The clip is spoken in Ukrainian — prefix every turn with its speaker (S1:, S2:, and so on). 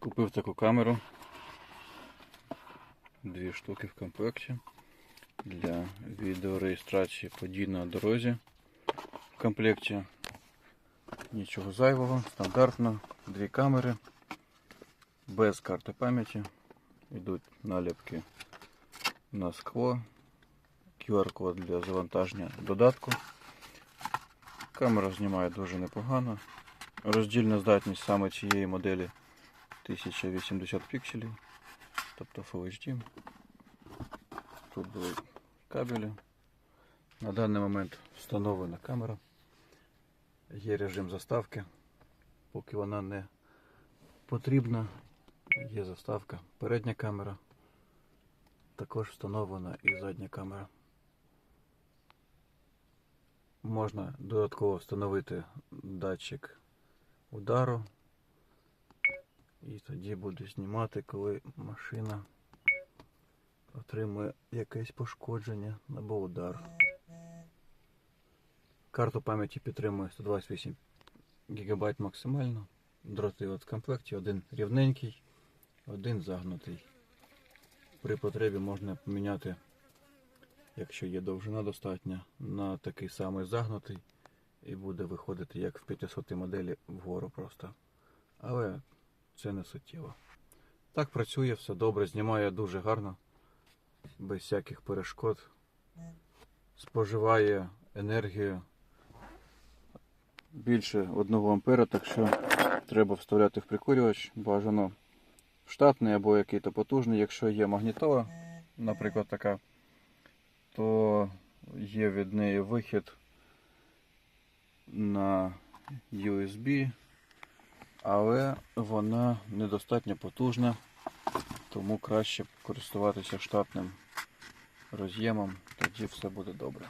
S1: Купив таку камеру. Дві штуки в комплекті для відеореєстрації подій на дорозі. В комплекті нічого зайвого, стандартно, дві камери, без карти пам'яті. Йдуть наліпки на скло, QR-код для завантаження додатку. Камера знімає дуже непогано. Роздільна здатність саме цієї моделі 1080 пікселів, тобто Full HD. Тут були кабелі. На даний момент встановлена камера. Є режим заставки. Поки вона не потрібна, є заставка. Передня камера. Також встановлена і задня камера. Можна додатково встановити датчик удару. І тоді буде знімати, коли машина отримує якесь пошкодження або удар. Карту пам'яті підтримує 128 ГБ максимально. Дроти от в комплекті, один рівненький, один загнутий. При потребі можна поміняти, якщо є довжина достатня, на такий самий загнутий і буде виходити як в 500 моделі вгору просто. Але це не суттєво. Так працює, все добре, знімає дуже гарно, без всяких перешкод. Споживає енергію більше 1 ампера, так що треба вставляти в прикурювач. Бажано штатний або який-то потужний. Якщо є магнітола, наприклад, така, то є від неї вихід на USB, але вона недостатньо потужна, тому краще користуватися штатним роз'ємом, тоді все буде добре.